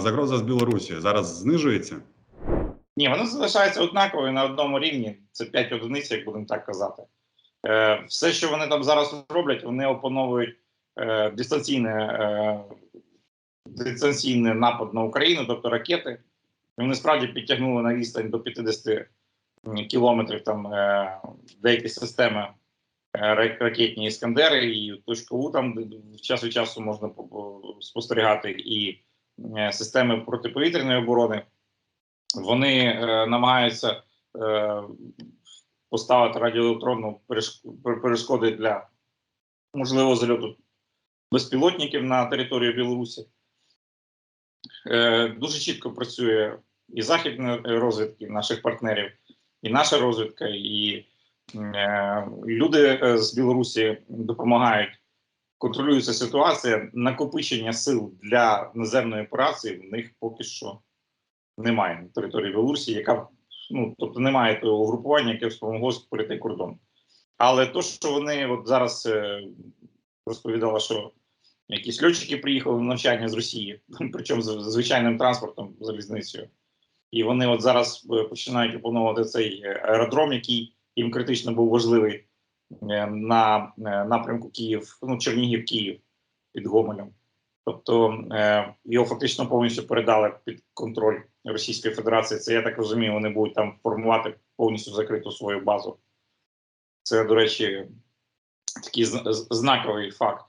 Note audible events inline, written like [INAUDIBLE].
Загроза з Білорусі зараз знижується. Ні, воно залишається однаковою на одному рівні. Це 5 одиниць, як будемо так казати. Е, все, що вони там зараз роблять, вони опановують е, дистанційне, е, дистанційний напад на Україну, тобто ракети. Вони справді підтягнули на відстань до 50 кілометрів там е, деякі системи е, ракетні іскандери, і точку У там де час від часу можна по- по- спостерігати, і е, системи протиповітряної оборони. Вони е, намагаються е, поставити радіоелектронну перешкоди для можливого зальоту безпілотників на територію Білорусі. Е, дуже чітко працює і західна розвідки наших партнерів, і наша розвідка, і е, люди е, з Білорусі допомагають. Контролюється ситуація. Накопичення сил для наземної операції в них поки що немає на території Білорусі, яка ну тобто немає того угрупування, яке спомогло перейти кордон. Але то, що вони от зараз е, розповідали, що якісь льотчики приїхали на навчання з Росії, [LAUGHS] причому з звичайним транспортом, залізницею, і вони от зараз е, починають опановувати цей е, аеродром, який їм критично був важливий на е, напрямку Київ, ну Чернігів, Київ під Гомелем. Тобто е, його фактично повністю передали під контроль Російської Федерації. Це я так розумію, вони будуть там формувати повністю закриту свою базу. Це, до речі, такий знаковий факт.